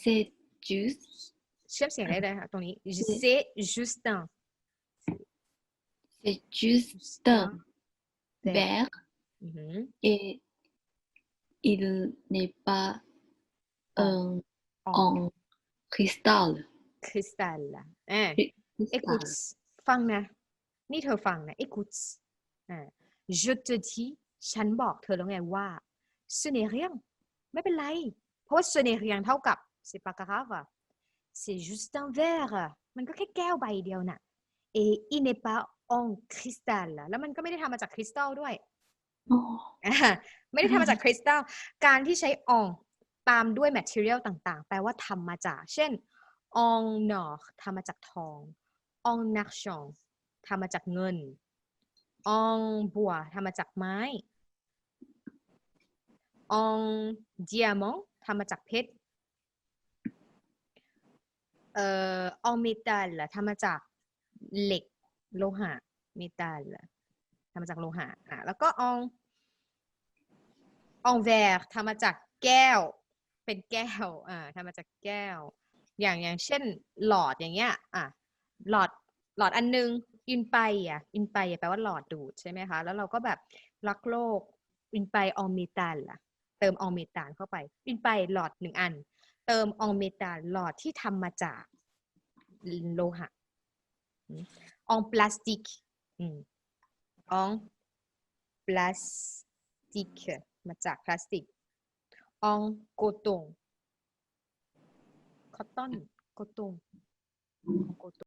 c'est juste เชื่อมเสียงได้เลยค่ะ ตรงนี้ c'est Justin c'est juste un verre อือหือ et il n'est pas un En en cristal. คริสตัลล่ะอ่า Cristal. écoute ฟังนะนี่เธอฟังนะ écoute อ่า je te dis ฉันบอกเธอแล้วไงว่า ce n'est rien ไม่เป็นไร เพราะว่า ce n'est rien เท่ากับ c'est pas grave c'est juste un verre มันก็แค่แก้วใบเดียวน่ะ et il n'est pas en cristal แล้วมันก็ไม่ได้ทำมาจากคริสตัลด้วย Oh, อ่าไม่ได้ทำมาจากคริสตัล การที่ใช้อองตามด้วย material ต่างๆ แปลว่าทำมาจาก เช่นอองนอทำมาจากทองอองนักชองทำมาจากเงินอองบัวทำมาจากไม้อองเดียมองทำมาจากเพชร เอ่ออองเมตัลทำมาจากเหล็กโลหะเมตัลทำมาจากโลหะอะแล้วก็อองอองแวร์ทำมาจากแก้ว เป็นแก้วอ่าทำมาจากแก้ว อย่างอย่างเช่นหลอดอย่างเงี้ยอะหลอดหลอดอันนึงอินไปอะอินไปแปลว่าหลอดดูดใช่ไหมคะ แล้วเราก็แบบรักโลกอินไปอองเมตาลล่ะ เติมอองเมตาลเข้าไปอินไปหลอดหนึ่งอัน เติมอองเมตาหลอดที่ทำมาจากโลหะอองพลาสติกอองพลาสติกมาจากพลาสติกอองโกตงคอตตอนโกตงโกตง